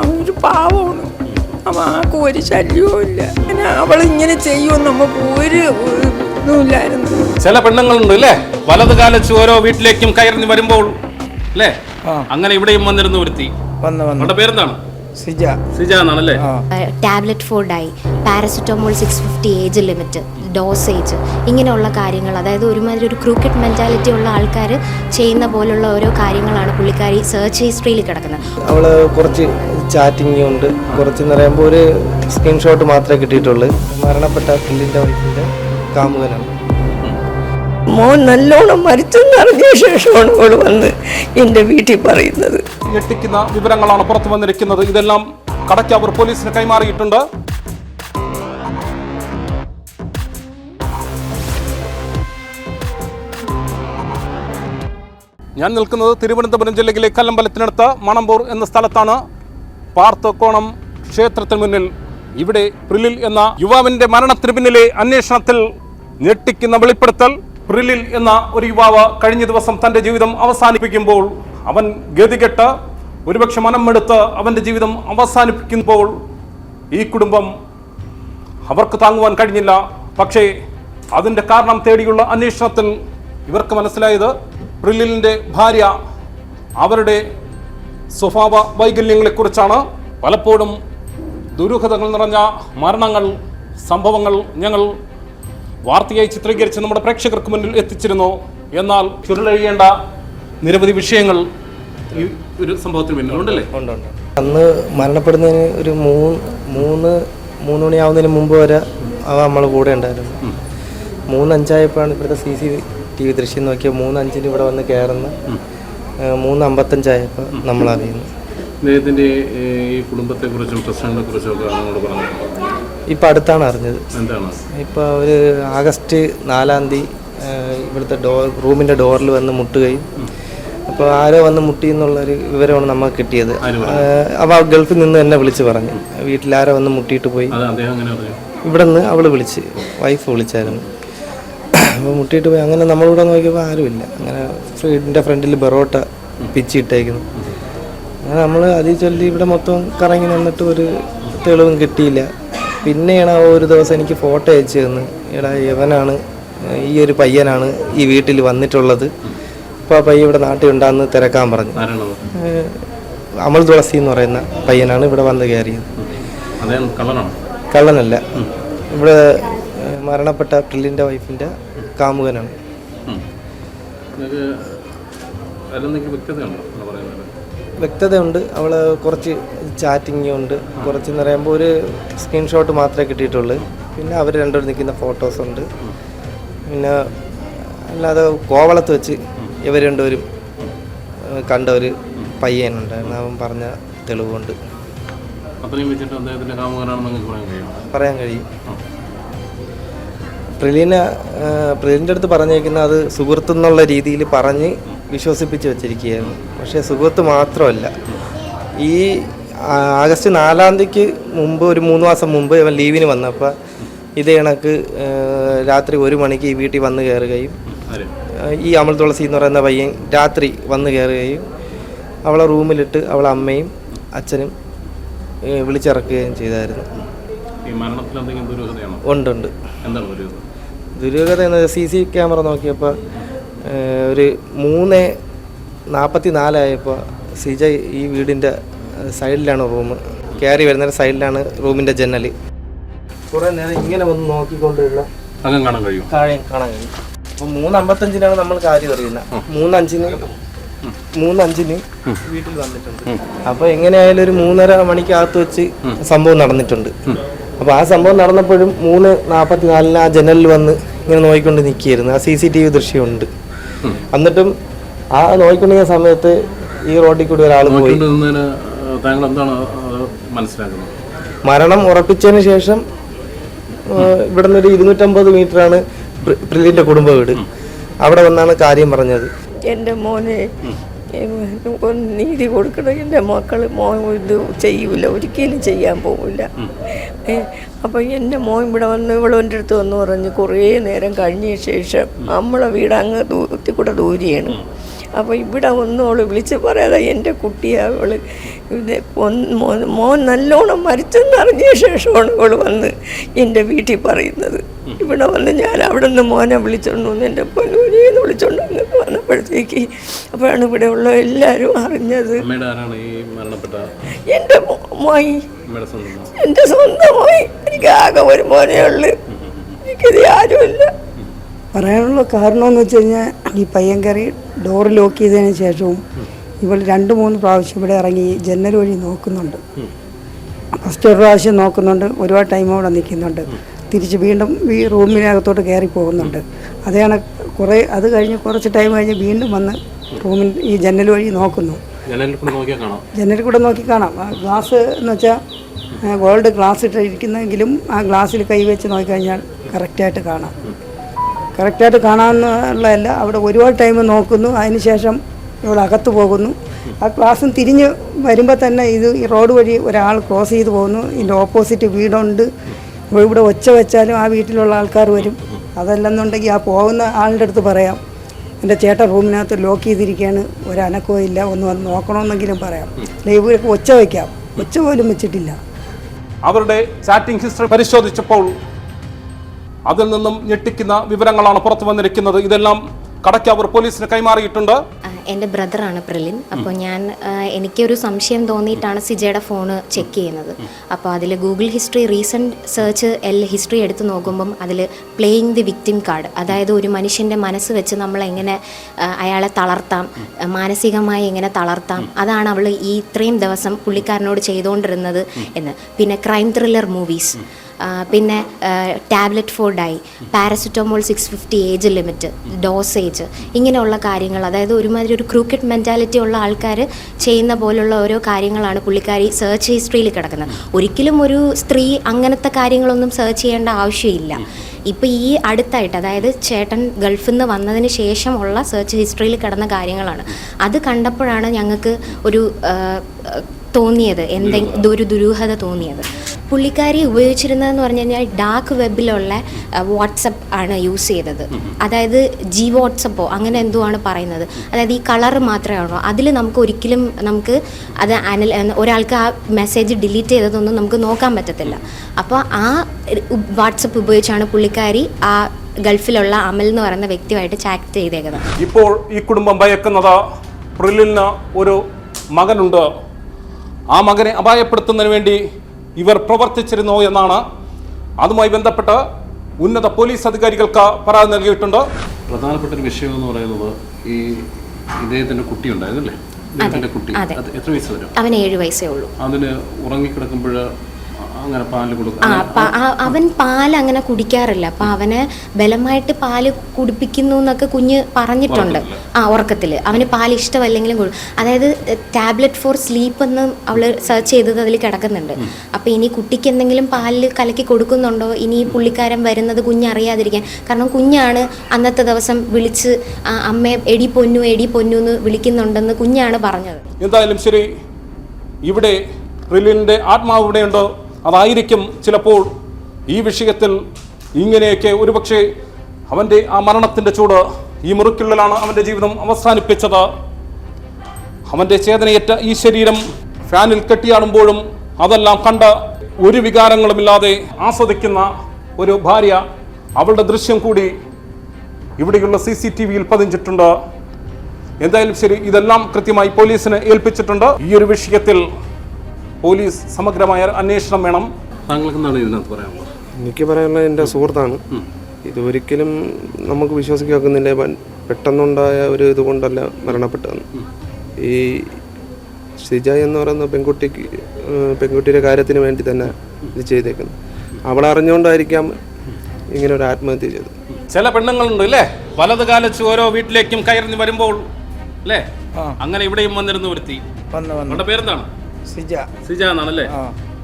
അവനൊരു പാവമാണ്. അവൻ ആർക്കും ഒരു ശല്യവും ഇല്ല അവൾ ഇങ്ങനെ ചെയ്യുമെന്ന് നമുക്ക് ഒരു ഇതുമില്ലായിരുന്നു. ചില പെണ്ണുങ്ങളുണ്ട് അല്ലേ വലത് കാലച്ച് ഓരോ വീട്ടിലേക്കും കയറി വരുമ്പോൾ അല്ലേ അങ്ങനെ ഇവിടെയും വന്നിരുന്നു ഒരുത്തി. വന്ന് വന്ന്. അവളുടെ പേരെന്താണ്? Sija. Sija എന്നാണല്ലേ tablet for die paracetamol six fifty age limit dosage ഇങ്ങനെയുള്ള കാര്യങ്ങൾ അതായത് ഒരുമാതിരി ഒരു ക്രൂക്കറ്റ് മെന്റാലിറ്റി ഉള്ള ആൾക്കാർ ചെയ്യുന്ന പോലുള്ള ഓരോ കാര്യങ്ങളാണ് പുള്ളിക്കാരി സെർച്ച് ഹിസ്റ്ററിയിൽ കിടക്കുന്നത്. അവൾ കുറച്ച് ചാറ്റിംഗ് ഉണ്ട്. കുറച്ച് പറയുമ്പോൾ ഒരു സ്ക്രീൻഷോട്ട് മാത്രമേ കിട്ടിയിട്ടുള്ളൂ. മരണപ്പെട്ട പുള്ളിന്റെ വൈഫിന്റെ കാമുകനാണ്. മോൻ നല്ലോണം മരിച്ചെന്നറിഞ്ഞ ശേഷമാണ് അവൾ വന്ന് എന്റെ വീട്ടിൽ പറയുന്നത്. ഞെട്ടിക്കുന്ന വിവരങ്ങളാണ് പുറത്തു വന്നിരിക്കുന്നത്. ഇതെല്ലാം കടയ്ക്കവർ പോലീസിന് കൈമാറിയിട്ടുണ്ട്. ഞാൻ നിൽക്കുന്നത് തിരുവനന്തപുരം ജില്ലയിലെ കല്ലമ്പലത്തിനടുത്ത് മണമ്പൂർ എന്ന സ്ഥലത്താണ്. പാർത്തോക്കോണം ക്ഷേത്രത്തിന് മുന്നിൽ ഇവിടെ പ്രിലിൽ എന്ന യുവാവിന്റെ മരണത്തിന് പിന്നിലെ അന്വേഷണത്തിൽ ഞെട്ടിക്കുന്ന വെളിപ്പെടുത്തൽ പ്രിലിൽ എന്ന ഒരു യുവാവ് കഴിഞ്ഞ ദിവസം തന്റെ ജീവിതം അവസാനിപ്പിക്കുമ്പോൾ അവൻ ഗതികെട്ട് ഒരുപക്ഷെ മനമെടുത്ത് അവന്റെ ജീവിതം അവസാനിപ്പിക്കുമ്പോൾ ഈ കുടുംബം അവർക്ക് താങ്ങുവാൻ കഴിഞ്ഞില്ല. പക്ഷേ അതിന്റെ കാരണം തേടിയുള്ള അന്വേഷണത്തിൽ ഇവർക്ക് മനസ്സിലായത് പ്രില്ലിന്റെ ഭാര്യ അവരുടെ സ്വഭാവ വൈകല്യങ്ങളെക്കുറിച്ചാണ് പലപ്പോഴും ദുരൂഹതകൾ നിറഞ്ഞ മരണങ്ങൾ സംഭവങ്ങൾ ഞങ്ങൾ വാർത്തയായി ചിത്രീകരിച്ച് നമ്മുടെ പ്രേക്ഷകർക്ക് മുന്നിൽ എത്തിച്ചിരുന്നു. എന്നാൽ ചുരുളഴിയേണ്ട നിരവധി വിഷയങ്ങൾ ഈ ഒരു സംഭവത്തിന് പിന്നിലുണ്ടല്ലേ അന്ന് മരണപ്പെടുന്നതിന് ഒരു മൂന്ന് മൂന്ന് മൂന്ന് മണിയാവുന്നതിന് മുമ്പ് വരെ അവ നമ്മളെ കൂടെ ഉണ്ടായിരുന്നു. മൂന്ന് അഞ്ചായപ്പോഴാണ് ഇവിടുത്തെ സി സി ടി വി ദൃശ്യം നോക്കിയ മൂന്ന് അഞ്ചിന് ഇവിടെ വന്ന് കയറുന്ന ഏഹ് മൂന്ന് അമ്പത്തഞ്ചായപ്പോൾ നമ്മൾ അറിയുന്നു അദ്ദേഹത്തിന്റെ ഈ കുടുംബത്തെക്കുറിച്ചും പ്രശ്നങ്ങളെക്കുറിച്ചും ഒക്കെ നമ്മളോട് പറഞ്ഞു? ഇപ്പം അടുത്താണ് അറിഞ്ഞത്. എന്താണ്? ഇപ്പോൾ ഒരു ആഗസ്റ്റ് നാലാം തീയതി ഇവിടുത്തെ ഡോർ റൂമിന്റെ ഡോറിൽ വന്ന് മുട്ടുകയും അപ്പോൾ ആരോ വന്ന് മുട്ടി എന്നുള്ളൊരു വിവരമാണ് നമുക്ക് കിട്ടിയത്. അപ്പോൾ ഗൾഫിൽ നിന്ന് എന്നെ വിളിച്ച് പറഞ്ഞു. വീട്ടിൽ ആരോ വന്ന് മുട്ടിയിട്ട് പോയി. ഇവിടെ നിന്ന് അവൾ വിളിച്ച് വൈഫ് വിളിച്ചായിരുന്നു. അപ്പോൾ മുട്ടിയിട്ട് പോയി. അങ്ങനെ നമ്മളിവിടെ നോക്കിയപ്പോൾ ആരുമില്ല അങ്ങനെ വീടിന്റെ ഫ്രണ്ടിൽ ബെറോട്ട പിച്ചിട്ടേക്കുന്നു അങ്ങനെ നമ്മൾ അതിൽ ചൊല്ലി ഇവിടെ മൊത്തം കറങ്ങി നിന്നിട്ട് ഒരു തെളിവും കിട്ടിയില്ല. പിന്നെയാണ് ആ ഒരു ദിവസം എനിക്ക് ഫോട്ടോ അയച്ചു തന്ന്. എടാ യവനാണ് ഈ ഒരു പയ്യനാണ് ഈ വീട്ടിൽ വന്നിട്ടുള്ളത്. അപ്പോൾ ആ പയ്യ ഇവിടെ നാട്ടിൽ ഉണ്ടാന്ന് തിരക്കാൻ പറഞ്ഞു. അമൽ തുളസി എന്ന് പറയുന്ന പയ്യനാണ് ഇവിടെ വന്ന് കയറിയത്. കള്ളനല്ല. ഇവിടെ മരണപ്പെട്ട പ്രില്ലിന്റെ വൈഫിന്റെ കാമുകനാണ്. വ്യക്തതയുണ്ടോ അവൾ കുറച്ച് ചാറ്റിംഗ് ഉണ്ട്. കുറച്ച് എന്ന് പറയുമ്പോൾ ഒരു സ്ക്രീൻഷോട്ട് മാത്രമേ കിട്ടിയിട്ടുള്ളൂ. പിന്നെ അവർ രണ്ടുപേരും നിൽക്കുന്ന ഫോട്ടോസ് ഉണ്ട്. പിന്നെ അല്ലാതെ കോവളത്ത് വെച്ച് ഇവർ രണ്ടുപേരും കണ്ട ഒരു പയ്യനുണ്ടായിരുന്നു. അവൻ പറഞ്ഞ തെളിവുണ്ട്. പറയാൻ കഴിയും. പ്രിലിനെ പ്രിലിന്റെ അടുത്ത് പറഞ്ഞേക്കുന്ന അത് സുഹൃത്ത് എന്നുള്ള രീതിയിൽ പറഞ്ഞ് വിശ്വസിപ്പിച്ച് വെച്ചിരിക്കുകയായിരുന്നു പക്ഷേ സുഹൃത്ത് മാത്രമല്ല. ഈ ആഗസ്റ്റ് നാലാം തീയതിക്ക് മുമ്പ് ഒരു മൂന്ന് മാസം മുമ്പ് ഇവൻ ലീവിന് വന്നപ്പോൾ ഇത് കണക്ക് രാത്രി ഒരു മണിക്ക് ഈ വീട്ടിൽ വന്ന് കയറുകയും ഈ അമൽ തുളസി എന്ന് പറയുന്ന പയ്യൻ രാത്രി വന്ന് കയറുകയും അവളെ റൂമിലിട്ട് അവളെ അമ്മയും അച്ഛനും വിളിച്ചിറക്കുകയും ചെയ്തായിരുന്നു. ഉണ്ട് ഉണ്ട്. ദുരൂഹത? എന്ന് സി സി ക്യാമറ നോക്കിയപ്പോൾ ഒരു മൂന്ന് നാൽപ്പത്തി നാലായപ്പോൾ സിജ ഈ വീടിന്റെ സൈഡിലാണ് റൂം. കയറി വരുന്ന സൈഡിലാണ് റൂമിന്റെ ജനൽ കുറേ നേരം ഇങ്ങനെ വന്ന് നോക്കിക്കൊണ്ടുള്ള കാണാൻ കഴിയും കാണാൻ കഴിയും. അപ്പോൾ മൂന്ന് അമ്പത്തഞ്ചിനാണ് നമ്മൾ കാര്യം അറിയുന്നത്. മൂന്നഞ്ചിന് മൂന്നഞ്ചിന് വീട്ടിൽ വന്നിട്ടുണ്ട്. അപ്പോൾ എങ്ങനെയായാലും ഒരു മൂന്നര മണിക്കകത്ത് വെച്ച് സംഭവം നടന്നിട്ടുണ്ട്. അപ്പോൾ ആ സംഭവം നടന്നപ്പോഴും മൂന്ന് നാൽപ്പത്തി നാലിന് ആ ജനലിൽ വന്ന് ഇങ്ങനെ നോയിക്കൊണ്ട് നിൽക്കുകയായിരുന്നു. ആ സി സി ടി വി ദൃശ്യമുണ്ട്. എന്നിട്ടും ആ നോക്കിക്കൊണ്ടിരിക്കുന്ന സമയത്ത് ഈ റോഡിൽ കൂടി ഒരാൾ പോയി. നോക്കിക്കൊണ്ട് എന്താണ് മനസ്സിലാക്കുന്നത്? മരണം ഉറപ്പിച്ചതിന് ശേഷം ഇവിടെ നിന്ന് ഒരു ഇരുന്നൂറ്റമ്പത് മീറ്ററാണ് പ്രിലിന്റെ കുടുംബ വീട്. അവിടെ വന്നാണ് കാര്യം പറഞ്ഞത്. എന്റെ മോനെ നീതി കൊടുക്കണം എന്റെ മക്കൾ മോൻ ഇത് ചെയ്യൂല. ഒരിക്കലും ചെയ്യാൻ പോകില്ല അപ്പം എന്റെ മോൻ ഇവിടെ വന്ന് ഇവളവന്റെ അടുത്ത് വന്ന് പറഞ്ഞ് കുറേ നേരം കഴിഞ്ഞ ശേഷം നമ്മളെ വീട് അങ്ങ് ഒത്തിക്കൂടെ കൂടെ ദൂരെയാണ്. അപ്പോൾ ഇവിടെ ഒന്നും അവൾ വിളിച്ച് പറയാതെ എന്റെ കുട്ടിയെ അവൾ ഇത് മോൻ നല്ലോണം മരിച്ചെന്നറിഞ്ഞ ശേഷമാണ് അവൾ വന്ന് എന്റെ വീട്ടിൽ പറയുന്നത്. ഇവിടെ വന്ന് ഞാൻ അവിടെ നിന്ന് മോനെ വിളിച്ചോണ്ട് വന്ന് എന്റെ പൊന്നൂരിന്ന് വിളിച്ചോണ്ട് വന്ന് വന്നപ്പോഴത്തേക്ക് അപ്പോഴാണ് ഇവിടെ ഉള്ള എല്ലാവരും അറിഞ്ഞത്. അമ്മയുടെ ഈ മരണപ്പെട്ട? എന്റെ മോയി. എന്റെ സ്വന്തം മോയി. സ്വന്തമായി എനിക്ക് ആകെ ഒരു മോനെ ഉള്ളു. എനിക്കിത് ആരുമില്ല. പറയാനുള്ള കാരണമെന്ന് വെച്ച് കഴിഞ്ഞാൽ ഈ പയ്യൻ കയറി ഡോർ ലോക്ക് ചെയ്തതിന് ശേഷവും ഇവൾ രണ്ട് മൂന്ന് പ്രാവശ്യം ഇവിടെ ഇറങ്ങി ജനൽ വഴി നോക്കുന്നുണ്ട്. ഫസ്റ്റ് ഒരു പ്രാവശ്യം നോക്കുന്നുണ്ട്. ഒരുപാട് ടൈം അവിടെ നിൽക്കുന്നുണ്ട്. തിരിച്ച് വീണ്ടും ഈ റൂമിനകത്തോട്ട് കയറി പോകുന്നുണ്ട്. അതാണ് കുറേ അത് കഴിഞ്ഞ് കുറച്ച് ടൈം കഴിഞ്ഞ് വീണ്ടും വന്ന് റൂമിൽ ഈ ജനൽ വഴി നോക്കുന്നു. ജനലിൽ കൂടെ നോക്കി കാണാം. ഗ്ലാസ് എന്ന് വെച്ചാൽ ഗോൾഡ് ഗ്ലാസ് ഇട്ടിരിക്കുന്നെങ്കിലും ആ ഗ്ലാസ്സിൽ കൈവച്ച് നോക്കിക്കഴിഞ്ഞാൽ കറക്റ്റായിട്ട് കാണാം. കറക്റ്റായിട്ട് കാണാമെന്നുള്ളതല്ല അവിടെ ഒരുപാട് ടൈം നോക്കുന്നു. അതിനുശേഷം ഇവിടെ അകത്ത് പോകുന്നു. ആ ക്ലാസ്സും തിരിഞ്ഞ് വരുമ്പോൾ തന്നെ ഇത് ഈ റോഡ് വഴി ഒരാൾ ക്രോസ് ചെയ്ത് പോകുന്നു. ഇതിന്റെ ഓപ്പോസിറ്റ് വീടുണ്ട്. ഇപ്പോൾ ഇവിടെ ഒച്ച വെച്ചാലും ആ വീട്ടിലുള്ള ആൾക്കാർ വരും. അതല്ലെന്നുണ്ടെങ്കിൽ ആ പോകുന്ന ആളുടെ അടുത്ത് പറയാം. എന്റെ ചേട്ടൻ റൂമിനകത്ത് ലോക്ക് ചെയ്തിരിക്കുകയാണ്. ഒരനക്കോ ഇല്ല. ഒന്ന് വന്ന് നോക്കണമെന്നെങ്കിലും പറയാം. ലൈവ് ഒച്ച വയ്ക്കാം ഒച്ച പോലും വെച്ചിട്ടില്ല. അവരുടെ ചാറ്റിംഗ് ഹിസ്റ്ററി പരിശോധിച്ചപ്പോൾ അതിൽ നിന്നും ഞെട്ടിക്കുന്ന വിവരങ്ങളാണ് പുറത്തു വന്നിരിക്കുന്നത്. ഇതെല്ലാം കടയ്ക്കാവൂർ പോലീസിന് കൈമാറിയിട്ടുണ്ട്. എന്റെ ബ്രദറാണ് പ്രലിൻ. അപ്പോൾ ഞാൻ എനിക്കൊരു സംശയം തോന്നിയിട്ടാണ് സിജയുടെ ഫോണ് ചെക്ക് ചെയ്യുന്നത്. അപ്പോൾ അതിൽ ഗൂഗിൾ ഹിസ്റ്ററി റീസെന്റ് സെർച്ച് എൽ ഹിസ്റ്ററി എടുത്ത് നോക്കുമ്പം അതിൽ പ്ലേയിങ് ദി വിക്ടിം കാർഡ് അതായത് ഒരു മനുഷ്യന്റെ മനസ്സ് വെച്ച് നമ്മൾ എങ്ങനെ അയാളെ തളർത്താം മാനസികമായി എങ്ങനെ തളർത്താം അതാണ് അവൾ ഈ ഇത്രയും ദിവസം പുള്ളിക്കാരനോട് ചെയ്തുകൊണ്ടിരുന്നത് എന്ന്. പിന്നെ ക്രൈം ത്രില്ലർ മൂവീസ്. പിന്നെ tablet for die paracetamol six fifty age limit dosage ഇങ്ങനെയുള്ള കാര്യങ്ങൾ അതായത് ഒരുമാതിരി ഒരു ക്രൂക്കറ്റ് മെന്റാലിറ്റി ഉള്ള ആൾക്കാർ ചെയ്യുന്ന പോലുള്ള ഓരോ കാര്യങ്ങളാണ് പുള്ളിക്കാരി സെർച്ച് ഹിസ്റ്ററിയിൽ കിടക്കുന്നത്. ഒരിക്കലും ഒരു സ്ത്രീ അങ്ങനത്തെ കാര്യങ്ങളൊന്നും സെർച്ച് ചെയ്യേണ്ട ആവശ്യമില്ല. ഇപ്പോൾ ഈ അടുത്തായിട്ട് അതായത് ചേട്ടൻ ഗൾഫിൽ നിന്ന് വന്നതിന് ശേഷമുള്ള സെർച്ച് ഹിസ്റ്ററിയിൽ കിടന്ന കാര്യങ്ങളാണ്. അത് കണ്ടപ്പോഴാണ് ഞങ്ങൾക്ക് ഒരു തോന്നിയത്. എന്തെങ്കിലും ഒരു ദുരൂഹത തോന്നിയത്. പുള്ളിക്കാരി ഉപയോഗിച്ചിരുന്നതെന്ന് പറഞ്ഞു കഴിഞ്ഞാൽ ഡാർക്ക് വെബിലുള്ള വാട്സപ്പ് ആണ് യൂസ് ചെയ്തത്. അതായത് ജി വാട്സപ്പോ അങ്ങനെ എന്തോ ആണ് പറയുന്നത്. അതായത് ഈ കളർ മാത്രമേ ഉള്ളൂ. അതിൽ നമുക്ക് ഒരിക്കലും നമുക്ക് അത് അനൽ ഒരാൾക്ക് ആ മെസ്സേജ് ഡിലീറ്റ് ചെയ്തതൊന്നും നമുക്ക് നോക്കാൻ പറ്റത്തില്ല. അപ്പോൾ ആ വാട്സപ്പ് ഉപയോഗിച്ചാണ് പുള്ളിക്കാരി ആ ഗൾഫിലുള്ള അമൽ എന്ന് പറയുന്ന വ്യക്തിയുമായിട്ട് ചാറ്റ് ചെയ്തേക്കുന്നത്. ഇപ്പോൾ ഈ കുടുംബം ഭയക്കുന്നത് പ്രിലിന് ഒരു മകനുണ്ട്. ആ മകനെ അപായപ്പെടുത്തുന്നതിന് വേണ്ടി ഇവർ പ്രവർത്തിച്ചിരുന്നോ എന്നാണ് അതുമായി ബന്ധപ്പെട്ട് ഉന്നത പോലീസ് അധികാരികൾക്ക് പരാതി നൽകിയിട്ടുണ്ട്. പ്രധാനപ്പെട്ട ഒരു വിഷയം എന്ന് പറയുന്നത് ഈ ഇദ്ദേഹത്തിന്റെ കുട്ടി ഉണ്ടായിരുന്നല്ലേ ഇദ്ദേഹത്തിന്റെ കുട്ടി. എത്ര വയസ്സ് വരും? അവന് ഏഴ് വയസ്സേ ഉള്ളൂ. അതിന് ഉറങ്ങിക്കിടക്കുമ്പോൾ അവൻ പാൽ അങ്ങനെ കുടിക്കാറില്ല. അപ്പൊ അവന് ബലമായിട്ട് പാൽ കുടിപ്പിക്കുന്നു എന്നൊക്കെ കുഞ്ഞ് പറഞ്ഞിട്ടുണ്ട്. ആ ഉറക്കത്തിൽ അവന് പാൽ ഇഷ്ടമല്ലെങ്കിലും അതായത് ടാബ്ലറ്റ് ഫോർ സ്ലീപ്പ് എന്ന് അവൾ സെർച്ച് ചെയ്തത് അതിൽ കിടക്കുന്നുണ്ട്. അപ്പൊ ഇനി കുട്ടിക്ക് എന്തെങ്കിലും പാലിൽ കലക്കി കൊടുക്കുന്നുണ്ടോ? ഇനി ഈ പുള്ളിക്കാരൻ വരുന്നത് കുഞ്ഞ് അറിയാതിരിക്കാൻ കാരണം കുഞ്ഞാണ് അന്നത്തെ ദിവസം വിളിച്ച് അമ്മ അമ്മയെ എടി പൊന്നു എടി പൊന്നു എന്ന് വിളിക്കുന്നുണ്ടെന്ന് കുഞ്ഞാണ് പറഞ്ഞത്. എന്തായാലും ശരി ഇവിടെ റിലിന്റെ ആത്മാവ് ഇവിടെയുണ്ട്? അതായിരിക്കും ചിലപ്പോൾ ഈ വിഷയത്തിൽ ഇങ്ങനെയൊക്കെ ഒരുപക്ഷെ അവന്റെ ആ മരണത്തിന്റെ ചൂട് ഈ മുറിക്കുള്ളിലാണ് അവന്റെ ജീവിതം അവസാനിപ്പിച്ചത്. അവന്റെ ചേതനയേറ്റ ഈ ശരീരം ഫാനിൽ കെട്ടിയാടുമ്പോഴും അതെല്ലാം കണ്ട് ഒരു വികാരങ്ങളുമില്ലാതെ ആസ്വദിക്കുന്ന ഒരു ഭാര്യ അവളുടെ ദൃശ്യം കൂടി ഇവിടെയുള്ള സി സി ടി വിയിൽ പതിഞ്ഞിട്ടുണ്ട്. എന്തായാലും ശരി ഇതെല്ലാം കൃത്യമായി പോലീസിന് ഏൽപ്പിച്ചിട്ടുണ്ട്. ഈ ഒരു വിഷയത്തിൽ പോലീസ് സമഗ്രമായ അന്വേഷണം വേണം. താങ്കൾക്ക് എന്താണ് ഇതിനകത്ത് പറയാനുള്ളത്? എനിക്ക് പറയാനുള്ളത് എന്റെ സുഹൃത്താണ്. ഇതൊരിക്കലും നമുക്ക് പ- പെട്ടെന്നുണ്ടായ ഒരു ഇതുകൊണ്ടല്ല മരണപ്പെട്ടതെന്ന് ഈ ഷിജ എന്ന് പറയുന്ന പെൺകുട്ടിക്ക് പെൺകുട്ടിയുടെ കാര്യത്തിന് വേണ്ടി തന്നെ ഇത് ചെയ്തേക്കുന്നത് അവൾ അറിഞ്ഞുകൊണ്ടായിരിക്കാം ഇങ്ങനെ ഒരു ആത്മഹത്യ ചെയ്തത്. ചില പെണ്ണുങ്ങളുണ്ട് അല്ലേ? വലത് കാലച്ച് ഓരോ വീട്ടിലേക്കും കയറി വരുമ്പോൾ അല്ലേ? അങ്ങനെ ഇവിടെയും വന്നിരുന്നു ഒരുത്തി. അവളുടെ പേരെന്താണ്? സിജ. സിജ എന്നാണല്ലേ?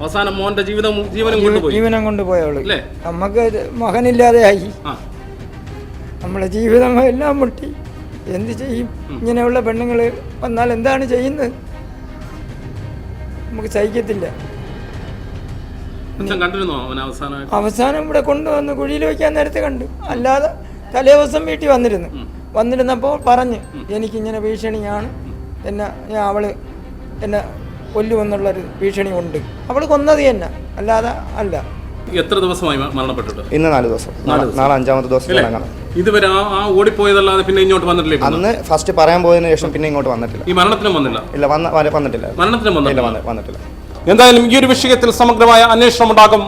അവസാനം മോന്റെ ജീവിതം ജീവനും കൊണ്ടുപോയി. ജീവനം കൊണ്ടുപോയുള്ളൂ? നമുക്ക് മകനില്ലാതെയായി. നമ്മളെ ജീവിതം എല്ലാം മുട്ടി. എന്ത് ചെയ്യും? ഇങ്ങനെയുള്ള പെണ്ണുങ്ങൾ വന്നാൽ എന്താണ് ചെയ്യുന്നത്? നമുക്ക് സഹിക്കത്തില്ല. അവസാനം ഇവിടെ കൊണ്ടുവന്ന് കുഴിയിൽ വെക്കാൻ നേരത്തെ കണ്ടു. അല്ലാതെ തലേ ദിവസം വീട്ടിൽ വന്നിരുന്നു. വന്നിരുന്നപ്പോൾ പറഞ്ഞ് എനിക്കിങ്ങനെ ഭീഷണിയാണ്. എന്നെ ഞാൻ അവൾ എന്നെ കൊല്ലുമെന്നുള്ളൊരു ഭീഷണി ഉണ്ട് അവൾ കൊന്നത് തന്നെ. അല്ലാതെ അല്ല. എത്ര ദിവസമായി മരണപ്പെട്ടിട്ട്? ഇന്ന് നാല് ദിവസം. നാളെ അഞ്ചാമത്തെ ദിവസം ഇതുവരെ ആ ഓടിപ്പോയതല്ലാതെ പിന്നെ ഇങ്ങോട്ട് വന്നിട്ടില്ല? അന്ന് ഫസ്റ്റ് പറയാൻ പോയതിനു ശേഷം പിന്നെ ഇങ്ങോട്ട് വന്നിട്ടില്ല. ഈ മരണത്തിന് വന്നില്ല? ഇല്ല വന്ന വര- വന്നിട്ടില്ല. മരണത്തിന് വന്നില്ല വന്നിട്ടില്ല. എന്തായാലും ഈ ഒരു വിഷയത്തിൽ സമഗ്രമായ അന്വേഷണം ഉണ്ടാകും.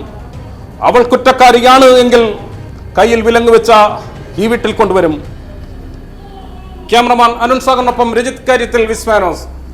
അവൾ കുറ്റക്കാരിയാണ് എങ്കിൽ കയ്യിൽ വിലങ്ങ് വെച്ച ഈ വീട്ടിൽ കൊണ്ടുവരും. ക്യാമറമാൻ അനുൻ സാഗറിനൊപ്പം രജിത് കാര്യത്തിൽ വിസ്മാനോസ്